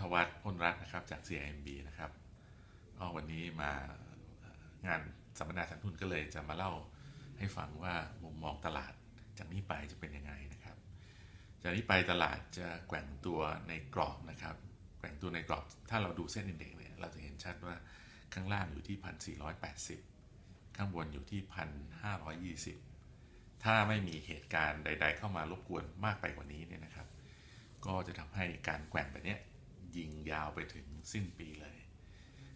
พ้นรัฐนะครับจาก CIMB นะครับก็วันนี้มางานสัมมนาสันทุนก็เลยจะมาเล่าให้ฟังว่ามุมมองตลาดจากนี้ไปจะเป็นยังไงนะครับ จากนี้ไปตลาดจะแกว่งตัวในกรอบนะครับ แกว่งตัวในกรอบ ถ้าเราดูเส้นอินเด็กซ์เนี่ยเราจะเห็นชัดว่าข้างล่างอยู่ที่ 1,480 ข้างบนอยู่ที่ 1,520 ถ้าไม่มีเหตุการณ์ใด ๆ เข้ามารบกวนมากไปกว่านี้เนี่ยนะครับ ก็จะทำให้การแกว่งแบบเนี้ ยิงยาวไปถึงสิ้นปีเลย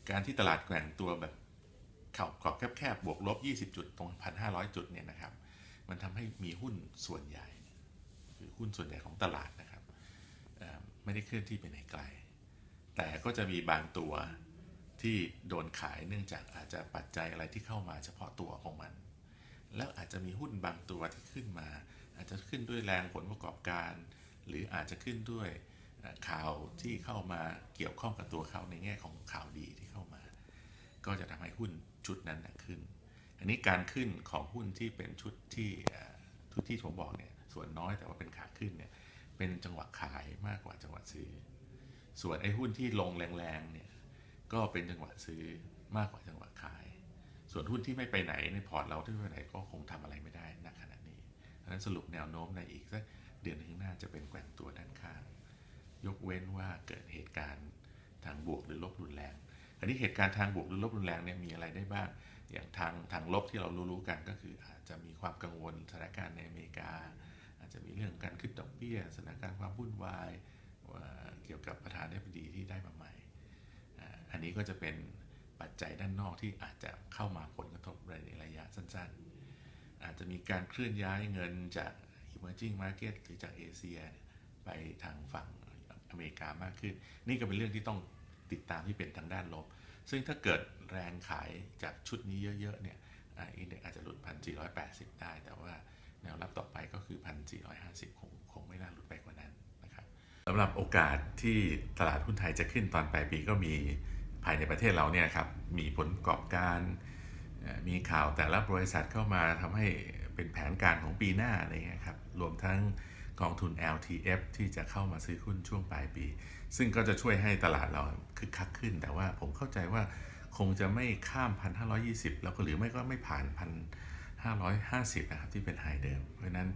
การที่ตลาดแกว่งตัวแบบเข่ากรอบแคบๆบวกลบ 20 จุดตรง 1,500 จุดเนี่ยนะครับ มันทำให้มีหุ้นส่วนใหญ่คือหุ้นส่วนใหญ่ของตลาดนะครับไม่ได้เคลื่อนที่ไปไหนไกล แต่ก็จะมีบางตัวที่โดนขายเนื่องจากอาจจะปัจจัยอะไรที่เข้ามาเฉพาะตัวของมัน แล้วอาจจะมีหุ้นบางตัวที่ขึ้นมา อาจจะขึ้นด้วยแรงผลประกอบการ หรืออาจจะขึ้นด้วย ข่าวที่เข้ามาเกี่ยวข้องกับตัวเขาในแง่ของข่าวดีที่เข้ามา ก็จะทำให้หุ้นชุดนั้นขึ้น อันนี้การขึ้นของหุ้นที่เป็นชุดที่ทุกที่ผมบอกเนี่ยส่วนน้อยแต่ว่าเป็นขาขึ้นเนี่ยเป็นจังหวะขายมากกว่าจังหวะซื้อ ส่วนไอ้หุ้นที่ลงแรงๆเนี่ยก็เป็นจังหวะซื้อมากกว่าจังหวะขาย ส่วนหุ้นที่ไม่ไปไหนในพอร์ตเราที่ไปไหนก็คงทำอะไรไม่ได้ณขณะนี้เพราะฉะนั้นสรุปแนวโน้มในอีกสักเดือนข้างหน้าจะเป็นแกว่งตัวด้านข ยกเว้นว่าเกิดเหตุการณ์ทางบวกหรือลบรุนแรงอันนี้เหตุการณ์ทางบวกหรือลบรุนแรงเนี่ยมีอะไรได้บ้าง อย่างทางทางลบที่เรารู้ๆกันก็คืออาจจะมีความกังวลสถานการณ์ในอเมริกา อาจจะมีเรื่องการขึ้นดอกเบี้ยสถานการณ์ความวุ่นวายเกี่ยวกับประธานาธิบดีที่ได้มาใหม่ อันนี้ก็จะเป็นปัจจัยด้านนอกที่อาจจะเข้ามาผลกระทบในระยะสั้นๆ อาจจะมีการเคลื่อนย้ายเงินจาก emerging market หรือจากเอเชียไปทางฝั่ง อเมริกามากขึ้น นี่ก็เป็นเรื่องที่ต้องติดตามที่เป็นทางด้านลบ ซึ่งถ้าเกิดแรงขายจากชุดนี้เยอะๆเนี่ยอินเด็กอาจจะหลุด 1,480 ได้ แต่ว่าแนวรับต่อไปก็คือ 1,450 คงคงไม่น่าหลุดไปกว่านั้นนะครับสำหรับโอกาสที่ตลาดหุ้นไทยจะขึ้นตอนปลายปีก็มีภายในประเทศเราเนี่ยครับมีผลประกอบการมีข่าวแต่ละบริษัทเข้ามาทำให้เป็นแผนการของปีหน้าอะไรเงี้ยครับ รวมทั้ง กองทุน LTF ที่จะเข้ามาซื้อหุ้นช่วงปลายปี ซึ่งก็จะช่วยให้ตลาดเราคึกคักขึ้น แต่ว่าผมเข้าใจว่าคงจะไม่ข้าม 1,520 แล้วก็หรือไม่ก็ไม่ผ่าน 1,550 นะครับ ที่เป็นไฮเดิม เพราะนั้น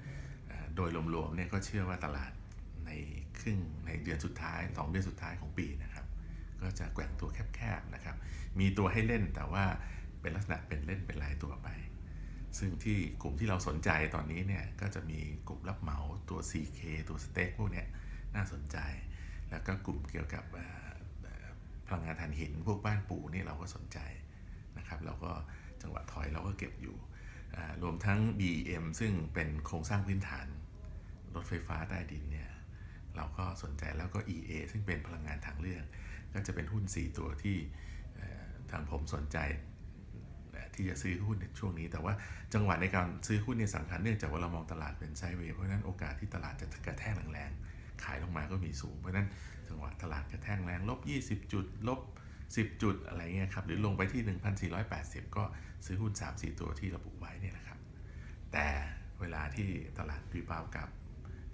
โดยรวมๆเนี่ยก็เชื่อว่าตลาดในครึ่งในเดือนสุดท้าย 2 เดือนสุดท้ายของปีนะครับ ก็จะแกว่งตัวแคบๆนะครับ มีตัวให้เล่นแต่ว่าเป็นลักษณะเป็นเล่นเป็นรายตัวไป ซึ่งที่กลุ่มที่เราสนใจตอนนี้เนี่ยก็จะมีกลุ่มรับเหมาตัว CK ตัวสเต็กพวกนี้น่าสนใจ แล้วก็กลุ่มเกี่ยวกับพลังงานถ่านหินพวกบ้านปู่นี่เราก็สนใจนะครับเราก็จังหวะถอยเราก็เก็บอยู่รวมทั้ง BM ซึ่งเป็นโครงสร้างพื้นฐาน รถไฟฟ้าใต้ดินเนี่ยเราก็สนใจแล้วก็ EA ซึ่งเป็นพลังงานทางเลือก ก็จะเป็นหุ้น 4 ตัวที่ทางผมสนใจ ที่จะซื้อหุ้นในช่วงนี้ แต่ว่าจังหวะในการซื้อหุ้นเนี่ยสำคัญเนื่องจากว่าเรามองตลาดเป็นไซด์เวย์เพราะนั้นโอกาสที่ตลาดจะกระแทกแรงๆขายลงมาก็มีสูง เพราะนั้นจังหวะตลาดกระแทกแรงลบ 20 จุดลบ10 จุดอะไรเงี้ยครับหรือลงไปที่ 1,480 ก็ซื้อหุ้น 3-4 ตัวที่ระบุไว้เนี่ยนะครับ แต่เวลาที่ตลาดรีบาวกับ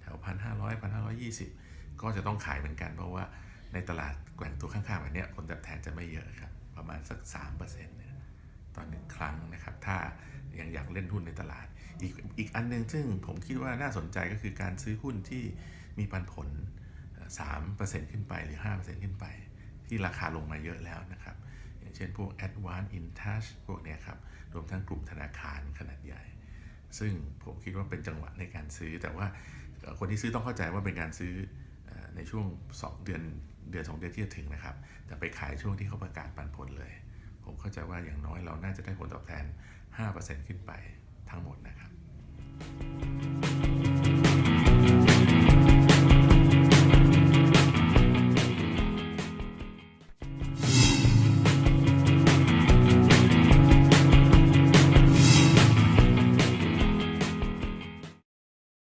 แถว 1,500 1,520 ก็จะต้องขายเหมือนกัน เพราะว่าในตลาดแกว่งตัวข้างๆแบบเนี้ยผลตอบแทนจะไม่เยอะครับ ประมาณสัก 3%เนี่ย ต่อหนึ่งครั้งนะครับ ถ้ายังอยากเล่นหุ้นในตลาด อีกอีกอันหนึงซึ่งผมคิดว่าน่าสนใจก็คือการซื้อหุ้นที่มีปันผลเอ่อ3%ขึ้นไปหรือ 5%ขึ้นไป ที่ราคาลงมาเยอะแล้วนะครับ อย่างเช่นพวก Advance InTouch พวกเนี้ยครับ รวมทั้งกลุ่มธนาคารขนาดใหญ่ ซึ่งผมคิดว่าเป็นจังหวะในการซื้อ แต่ว่าคนที่ซื้อต้องเข้าใจว่าเป็นการซื้อเอ่อในช่วง 2 เดือนเดือน 2 เดือนที่จะถึงนะครับ แต่ไปขายช่วงที่เขาประกาศปันผลเลย ผมเข้าใจว่าอย่างน้อยเราน่าจะได้ผลตอบแทน 5%ขึ้นไปทั้งหมดนะครับ